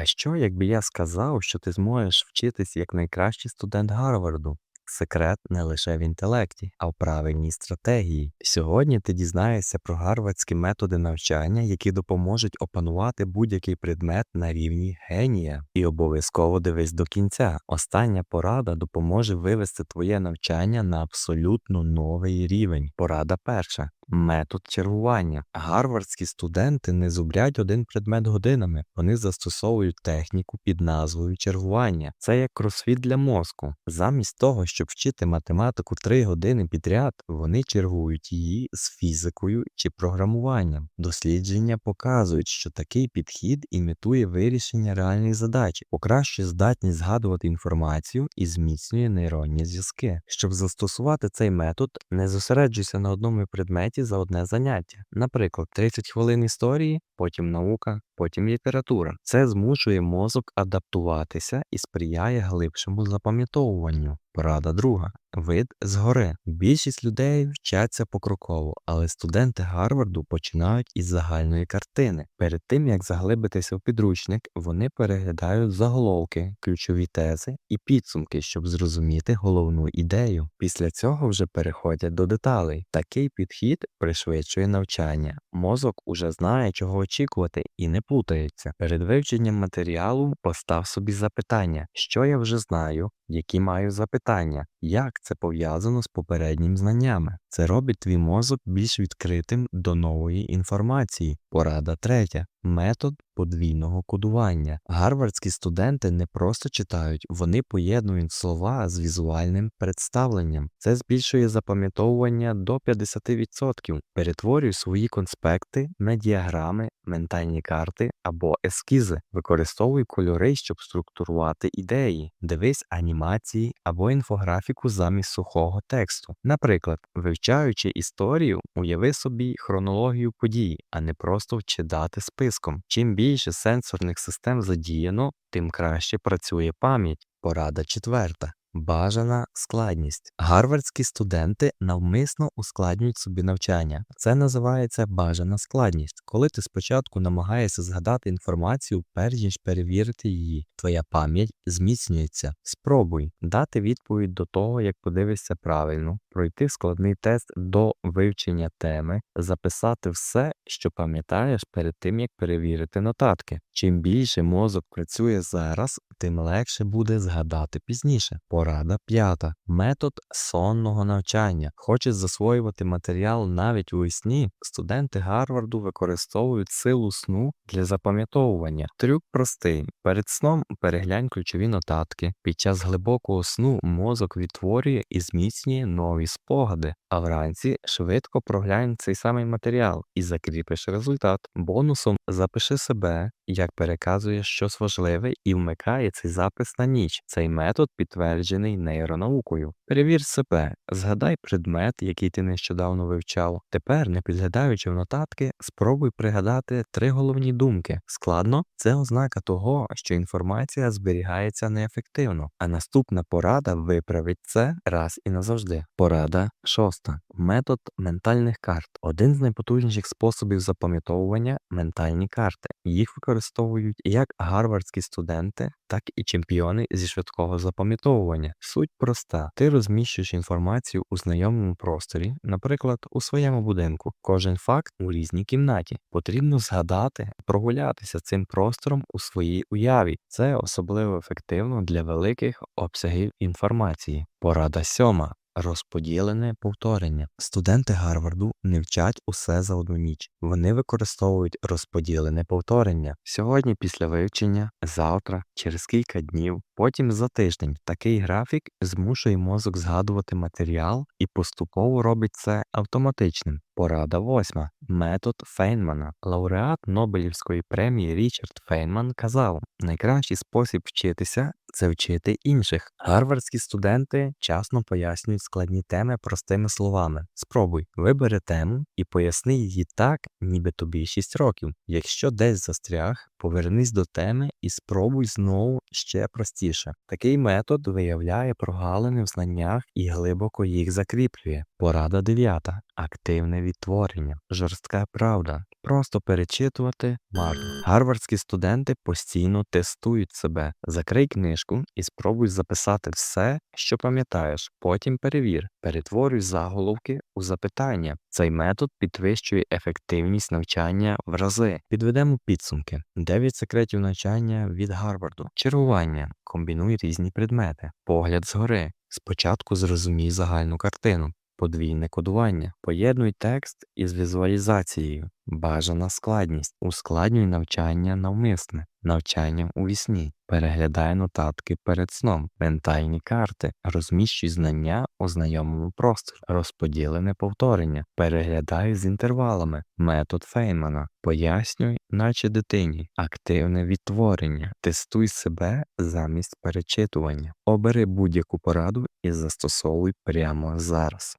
А що, якби я сказав, що ти зможеш вчитись як найкращий студент Гарварду? Секрет не лише в інтелекті, а в правильній стратегії. Сьогодні ти дізнаєшся про гарвардські методи навчання, які допоможуть опанувати будь-який предмет на рівні генія. І обов'язково дивись до кінця. Остання порада допоможе вивести твоє навчання на абсолютно новий рівень. Порада перша. Метод чергування. Гарвардські студенти не зубрять один предмет годинами. Вони застосовують техніку під назвою чергування. Це як кросфіт для мозку. Замість того, щоб вчити математику 3 години підряд, вони чергують її з фізикою чи програмуванням. Дослідження показують, що такий підхід імітує вирішення реальних задач, покращує здатність згадувати інформацію і зміцнює нейронні зв'язки. Щоб застосувати цей метод, не зосереджуйся на одному предметі за одне заняття. Наприклад, 30 хвилин історії, потім наука, потім література. Це змушує мозок адаптуватися і сприяє глибшому запам'ятовуванню. Порада друга. Вид згори. Більшість людей вчаться покроково, але студенти Гарварду починають із загальної картини. Перед тим як заглибитися в підручник, вони переглядають заголовки, ключові тези і підсумки, щоб зрозуміти головну ідею. Після цього вже переходять до деталей. Такий підхід пришвидшує навчання. Мозок уже знає, чого очікувати, і не плутається. Перед вивченням матеріалу постав собі запитання, що я вже знаю, які маю запитання, як це пов'язано з попереднім знаннями. Це робить твій мозок більш відкритим до нової інформації. Порада третя. Метод подвійного кодування. Гарвардські студенти не просто читають, вони поєднують слова з візуальним представленням. Це збільшує запам'ятовування до 50%. Перетворюй свої конспекти на діаграми, ментальні карти або ескізи. Використовуй кольори, щоб структурувати ідеї. Дивись анімації або інфографіку замість сухого тексту. Наприклад, вивчаючи історію, уяви собі хронологію подій, а не просто вчи дати списком. Чим більше сенсорних систем задіяно, тим краще працює пам'ять. Порада четверта. Бажана складність. Гарвардські студенти навмисно ускладнюють собі навчання. Це називається бажана складність, коли ти спочатку намагаєшся згадати інформацію, перш ніж перевірити її. Твоя пам'ять зміцнюється. Спробуй дати відповідь до того, як подивишся правильно, пройти складний тест до вивчення теми, записати все, що пам'ятаєш перед тим, як перевірити нотатки. Чим більше мозок працює зараз, тим легше буде згадати пізніше. Порада п'ята. Метод сонного навчання. Хочеш засвоювати матеріал навіть у сні, студенти Гарварду використовують силу сну для запам'ятовування. Трюк простий. Перед сном переглянь ключові нотатки. Під час глибокого сну мозок відтворює і зміцнює нові спогади, а вранці швидко проглянь цей самий матеріал і закріпиш результат. Бонусом запиши себе, як переказуєш щось важливе і вмикає цей запис на ніч. Цей метод підтверджений нейронаукою. Перевір себе, згадай предмет, який ти нещодавно вивчав. Тепер, не підглядаючи в нотатки, спробуй пригадати три головні думки. Складно це ознака того, що інформація зберігається неефективно, а наступна порада виправить це раз і назавжди. Порада шоста. Метод ментальних карт. Один з найпотужніших способів запам'ятовування ментальні карти. Їх використовують як гарвардські студенти, так і чемпіони зі швидкого запам'ятовування. Суть проста: ти розміщуєш інформацію у знайомому просторі, наприклад, у своєму будинку. Кожен факт у різній кімнаті. Потрібно згадати, прогулятися цим простором у своїй уяві. Це особливо ефективно для великих обсягів інформації. Порада сьома. Розподілене повторення. Студенти Гарварду не вчать усе за одну ніч. Вони використовують розподілене повторення сьогодні після вивчення, завтра, через кілька днів, потім за тиждень. Такий графік змушує мозок згадувати матеріал і поступово робить це автоматичним. Порада восьма. Метод Фейнмана. Лауреат Нобелівської премії Річард Фейнман казав: найкращий спосіб вчитися це вчити інших. Гарвардські студенти часно пояснюють складні теми простими словами. Спробуй, вибери тему і поясни її так, ніби тобі 6 років. Якщо десь застряг, повернись до теми і спробуй знову ще простіше. Такий метод виявляє прогалини в знаннях і глибоко їх закріплює. Порада дев'ята. Активне відтворення. Жорстка правда. Просто перечитувати марно. Гарвардські студенти постійно тестують себе. Закрий книжку і спробуй записати все, що пам'ятаєш. Потім перевір, перетворюй заголовки у запитання. Цей метод підвищує ефективність навчання в рази. Підведемо підсумки. 9 секретів навчання від Гарварду. Чергування. Комбінуй різні предмети. Погляд згори. Спочатку зрозумій загальну картину. Подвійне кодування. Поєднуй текст із візуалізацією. Бажана складність. Ускладнюй навчання навмисне. Навчання у вісні. Переглядай нотатки перед сном. Ментальні карти. Розміщуй знання у знайомому просторі. Розподілене повторення. Переглядай з інтервалами. Метод Фейнмана. Пояснюй, наче дитині. Активне відтворення. Тестуй себе замість перечитування. Обери будь-яку пораду і застосовуй прямо зараз.